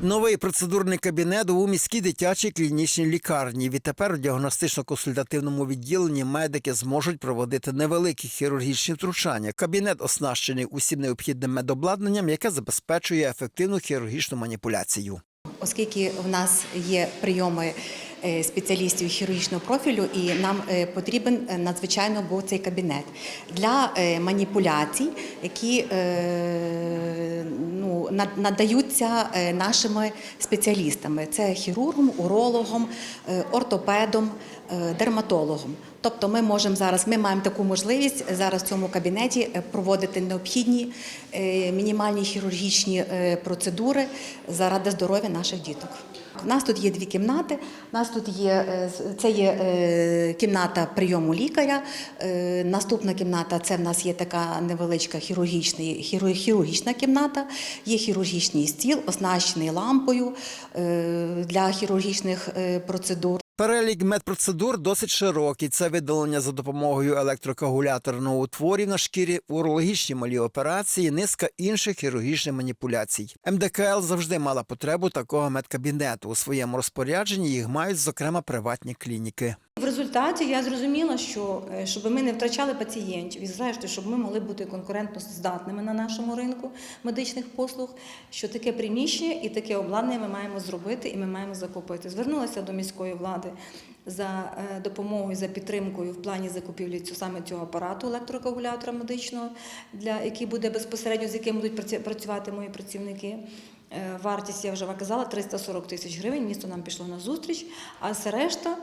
Новий процедурний кабінет у міській дитячій клінічній лікарні. Відтепер у діагностично-консультативному відділенні медики зможуть проводити невеликі хірургічні втручання. Кабінет оснащений усім необхідним медобладнанням, яке забезпечує ефективну хірургічну маніпуляцію. Оскільки в нас є прийоми спеціалістів хірургічного профілю, і нам е, потрібен е, надзвичайно був цей кабінет для е, маніпуляцій, які е, ну, надаються е, нашими спеціалістами: це хірургом, урологом, е, ортопедом, е, дерматологом. Тобто, ми можемо зараз, ми маємо таку можливість зараз в цьому кабінеті е, проводити необхідні е, мінімальні хірургічні е, процедури заради здоров'я наших діток. У нас тут є дві кімнати. У нас тут є е, це є е, кімната прийому лікаря. е, Наступна кімната це в нас є така невеличка хірургічний- хіру- хірургічна кімната. Є хірургічний стіл, оснащений лампою е, для хірургічних е, процедур. Перелік медпроцедур досить широкий. Це видалення за допомогою електрокоагуляторного утворів на шкірі, урологічні малі операції, низка інших хірургічних маніпуляцій. МДКЛ завжди мала потребу такого медкабінету. У своєму розпорядженні їх мають, зокрема, приватні клініки. В результаті я зрозуміла, що е, щоб ми не втрачали пацієнтів і зрештою, щоб ми могли бути конкурентно здатними на нашому ринку медичних послуг, що таке приміщення і таке обладнання ми маємо зробити і ми маємо закупити. Звернулася до міської влади за е, допомогою, за підтримкою в плані закупівлі саме цього апарату електрокоагулятора медичного, для який буде безпосередньо з яким будуть працювати мої працівники. Е, Вартість я вже казала 340 тисяч гривень. Місто нам пішло на зустріч, а все решта.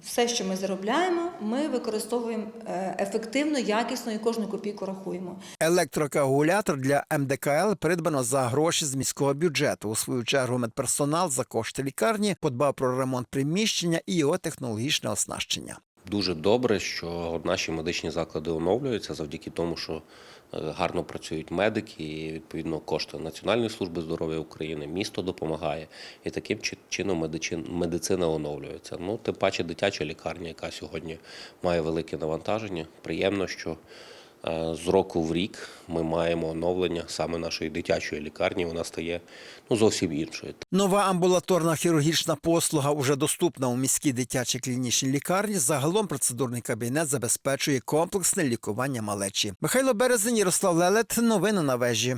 Все, що ми заробляємо, ми використовуємо е, ефективно, якісно і кожну копійку рахуємо. Електрокоагулятор для МДКЛ придбано за гроші з міського бюджету. У свою чергу медперсонал за кошти лікарні подбав про ремонт приміщення і його технологічне оснащення. Дуже добре, що наші медичні заклади оновлюються завдяки тому, що е, гарно працюють медики, і відповідно кошти Національної служби здоров'я України, місто допомагає, і таким чином медицина оновлюється. Ну, тим паче дитяча лікарня, яка сьогодні має велике навантаження. Приємно, що з року в рік ми маємо оновлення саме нашої дитячої лікарні. Вона стає ну, зовсім іншою. Нова амбулаторна хірургічна послуга вже доступна у міській дитячій клінічній лікарні. Загалом процедурний кабінет забезпечує комплексне лікування малечі. Михайло Березень, Ярослав Лелет. Новини на вежі.